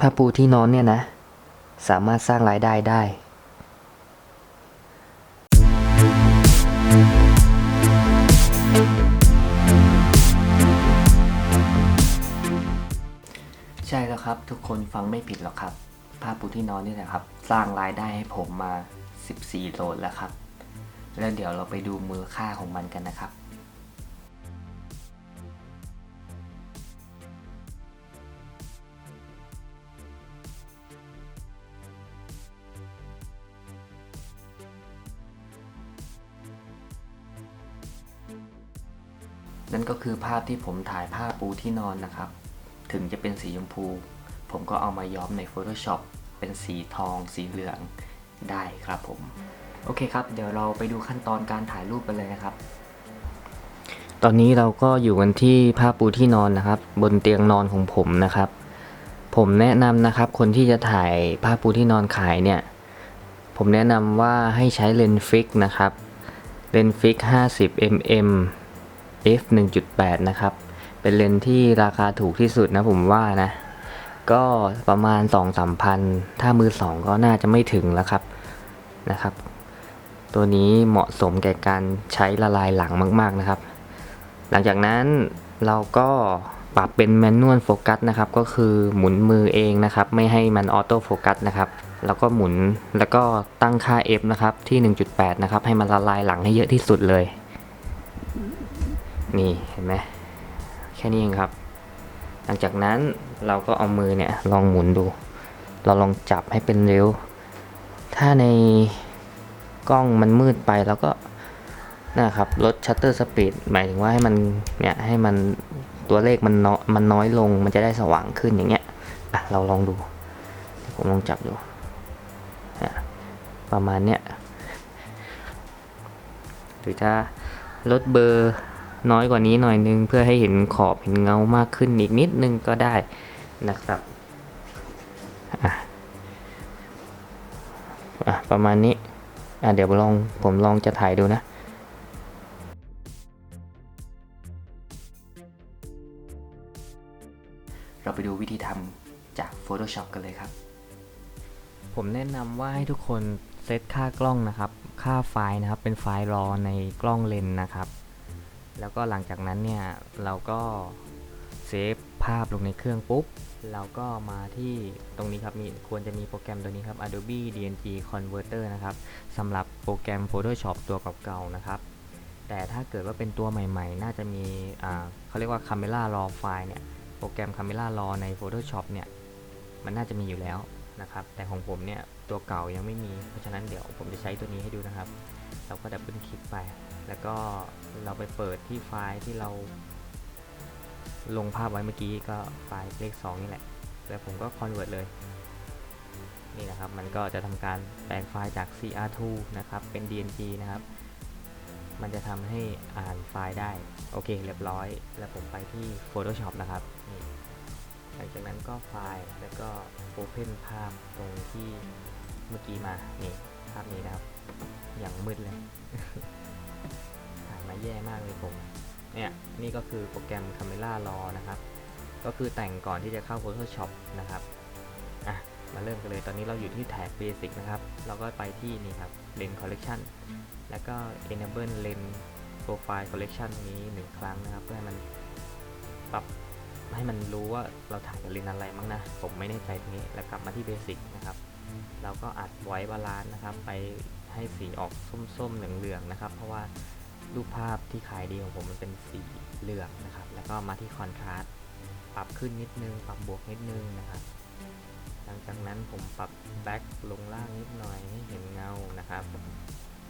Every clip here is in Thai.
ผ้าปูที่นอนเนี่ยนะ สามารถสร้างรายได้ได้ ใช่แล้วครับ ทุกคนฟังไม่ผิดหรอกครับ ผ้าปูที่นอนนี่แหละครับ สร้างรายได้ให้ผมมา 14โลนแล้วครับ แล้วเดี๋ยวเราไปดูมูลค่าของมันกันนะครับ นั่นก็คือภาพที่ผมถ่ายผ้าปูที่นอนนะครับ ถึงจะเป็นสีชมพู ผมก็เอามาย้อมใน Photoshop เป็นสีทอง สีเหลืองได้ครับผม โอเคครับ เดี๋ยวเราไปดูขั้นตอนการถ่ายรูปกันเลยนะครับ ตอนนี้เราก็อยู่กันที่ผ้าปูที่นอนนะครับ บนเตียงนอนของผมนะครับ ผมแนะนำนะครับ คนที่จะถ่ายผ้าปูที่นอนขายเนี่ย ผมแนะนำว่าให้ใช้เลนส์ฟิกนะครับ เลนส์ฟิก 50 mm f 1.8 นะครับ เป็นเลนส์ที่ราคาถูกที่สุดนะผมว่านะ ก็ประมาณ 2-3พัน ถ้ามือสองก็น่าจะไม่ถึงแล้วครับนะครับ ตัวนี้เหมาะสมแก่การใช้ละลายหลังมาก ๆนะครับ หลังจากนั้นเราก็ปรับเป็นแมนนวลโฟกัสนะครับ ก็คือหมุนมือเองนะครับ ไม่ให้มันออโต้โฟกัสนะครับ แล้วก็หมุนแล้วก็ตั้งค่า f นะครับที่ 1.8 นะครับ ให้มันละลายหลังให้เยอะที่สุดเลย นี่เห็นไหมแค่นี้เองครับ หลังจากนั้นเราก็เอามือเนี่ยลองหมุนดู เราลองจับให้เป็นเร็วถ้าในกล้องมันมืดไปแล้วก็นะครับลดชัตเตอร์สปีดหมายถึงว่าให้มันเนี่ยให้มันตัวเลขมันน้อยมันน้อยลงมันจะได้สว่างขึ้นอย่างเงี้ยอะเราลองดูผมลองจับดูประมาณเนี้ยหรือถ้าลดเบอร์ น้อยกว่านี้หน่อยนึง เพื่อให้เห็นขอบเห็นเงามากขึ้นอีกนิดนึงก็ได้นะครับอะประมาณนี้อะเดี๋ยวลองผมลองจะถ่ายดูนะเราไปดูวิธีทำจาก Photoshop กันเลยครับ ผมแนะนำว่าให้ทุกคนเซตค่ากล้องนะครับ ค่าไฟล์นะครับ เป็นไฟล์รอในกล้องเลนนะครับ แล้วก็หลังจากนั้นเนี่ยเราก็เซฟภาพลงในเครื่องปุ๊บ เราก็มาที่ตรงนี้ครับมีควรจะมีโปรแกรมตัวนี้ครับ Adobe DNG Converter นะครับสำหรับโปรแกรม Photoshop ตัวเก่าๆนะครับ แต่ถ้าเกิดว่าเป็นตัวใหม่ๆ น่าจะมีเขาเรียกว่า Camera Raw File เนี่ยโปรแกรม Camera Raw ใน Photoshop เนี่ยมันน่าจะมีอยู่แล้วนะครับ แต่ของผมเนี่ยตัวเก่ายังไม่มี เพราะฉะนั้นเดี๋ยวผมจะใช้ตัวนี้ให้ดูนะครับ เราก็ดับเบิลคลิกไป แล้วก็เราไปเปิดที่ไฟล์ที่เรา ลงภาพไว้เมื่อกี้ก็ไฟล์เลข 2 นี่แหละ แล้วผมก็ convert เลย นี่นะครับ มันก็จะทำการแปลงไฟล์จาก CR2 นะครับ เป็น DNG นะครับ มันจะทำให้อ่านไฟล์ได้ โอเค เรียบร้อย แล้วผมไปที่ Photoshop นะครับนี่หลังจากนั้นก็ไฟล์แล้วก็ Open ภาพตรงที่เมื่อกี้มา นี่ ภาพนี้นะครับ อย่างมืดเลย แย่มากเลยผม เนี่ย นี่ก็คือโปรแกรม Camera Raw นะครับ ก็คือแต่งก่อนที่จะเข้า Photoshop นะครับ อะ มาเริ่มกันเลย ตอนนี้เราอยู่ที่แท็ก Basic นะครับ เราก็ไปที่นี่ครับ Lens Collection แล้วก็ Enable Lens Profile Collection นี้หนึ่งครั้งนะครับ เพื่อให้มันปรับให้มันรู้ว่าเราถ่ายกับเลนอะไรมั้งนะ ผมไม่แน่ใจตรงนี้ แล้วกลับมาที่ Basic นะครับ เราก็อัดไว้บาลานซ์นะครับ ไปให้สีออกส้มๆเหลืองๆนะครับ เพราะว่า รูปภาพที่ขายดีของผมมันเป็นสีเหลืองนะครับ แล้วก็มาที่คอนทราสต์ปรับขึ้นนิดนึง ปรับบวกนิดนึงนะครับ หลังจากนั้นผมปรับแบ็คลงล่างนิดหน่อยให้เห็นเงานะครับ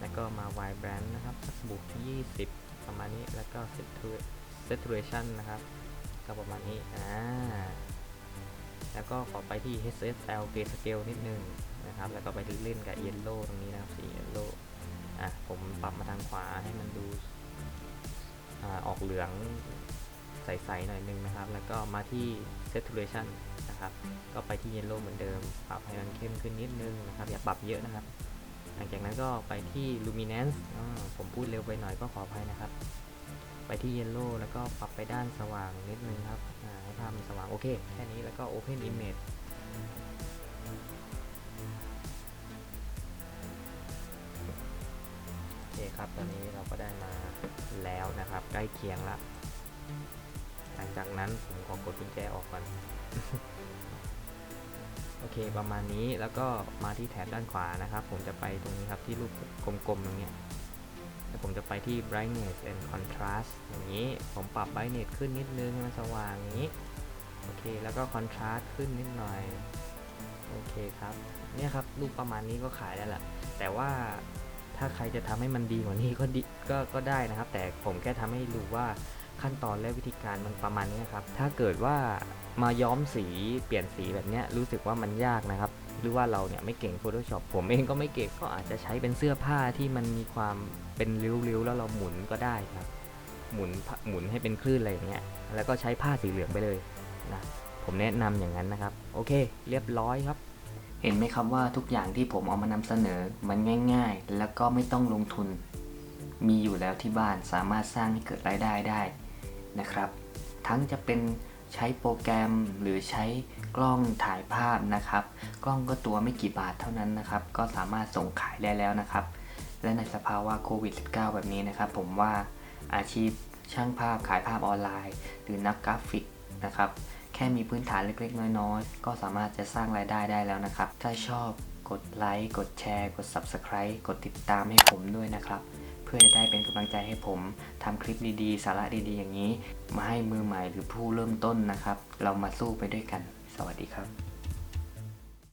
แล้วก็มา Vibrant นะครับสักบวกที่20 ประมาณนี้ แล้วก็ Saturation นะครับ ก็ประมาณนี้ อ่า แล้วก็ขอไปที่ HSL Grayscale นิดนึงนะครับ แล้วก็ไปเล่นกับ Yellow ตรงนี้นะครับ สี Yellow อะผมปรับมาทางขวาให้มันดูอออกเหลืองใสๆหน่อยนึงนะครับ แล้วก็มาที่ Saturation นะครับ ก็ไปที่ Yellow เหมือนเดิม ปรับให้มันเข้มขึ้นนิดนึงนะครับ อย่าปรับเยอะนะครับ หลังจากนั้นก็ไปที่ Luminance ผมพูดเร็วไปหน่อยก็ขออภัยนะครับ ไปที่ Yellow แล้วก็ปรับไปด้านสว่างนิดนึงครับให้ภาพมันสว่างโอเค แค่นี้แล้วก็ Open Image ครับ ตอนนี้เราก็ได้มาแล้วนะครับ ใกล้เคียงละหลังจากนั้นผมขอกดกุญแจออกก่อน โอเคประมาณนี้แล้วก็มาที่แถบด้านขวานะครับ ผมจะไปตรงนี้ครับที่รูปกลมๆตรงเนี้ยแล้วผมจะไปที่ brightness and contrast อย่างนี้ ผมปรับ brightness ขึ้นนิดนึงให้มันสว่างอย่างนี้ โอเค แล้วก็ contrast ขึ้นนิดหน่อย โอเคครับ เนี่ยครับรูปประมาณนี้ก็ขายได้ละแต่ว่า ถ้าใครจะทำให้มันดีกว่านี้ก็ดีก็ก็ได้นะครับ แต่ผมแค่ทำให้รู้ว่าขั้นตอนและวิธีการมันประมาณนี้ครับ ถ้าเกิดว่ามาย้อมสีเปลี่ยนสีแบบนี้รู้สึกว่ามันยากนะครับ หรือว่าเราเนี่ยไม่เก่ง Photoshop ผมเองก็ไม่เก่งก็อาจจะใช้เป็นเสื้อผ้าที่มันมีความเป็นริ้วๆ แล้วเราหมุนก็ได้ครับ หมุนหมุนให้เป็นคลื่นอะไรอย่างเงี้ยแล้วก็ใช้ผ้าสีเหลืองไปเลยนะผมแนะนำอย่างนั้นนะครับ โอเค เรียบร้อยครับ เห็นไหมครับว่าทุกอย่างที่ผมเอามานำเสนอมันง่าย ๆ แล้วก็ไม่ต้องลงทุน มีอยู่แล้วที่บ้านสามารถสร้างให้เกิดรายได้ได้นะครับ ทั้งจะเป็นใช้โปรแกรมหรือใช้กล้องถ่ายภาพนะครับ กล้องก็ตัวไม่กี่บาทเท่านั้นนะครับ ก็สามารถส่งขายได้แล้วนะครับ และในสภาวะโควิด -19 แบบนี้นะครับ ผมว่าอาชีพช่างภาพขายภาพออนไลน์ หรือนักกราฟิกนะครับ แค่มีพื้นฐานเล็กๆ น้อยๆ ก็สามารถจะสร้างรายได้ได้แล้วนะครับ ถ้าชอบกดไลค์ กดแชร์ กด Subscribe กดติดตามให้ผมด้วยนะครับ เพื่อจะได้เป็นกำลังใจให้ผมทำคลิปดีๆ สาระดีๆ อย่างนี้ มาให้มือใหม่หรือผู้เริ่มต้นนะครับ เรามาสู้ไปด้วยกัน สวัสดีครับ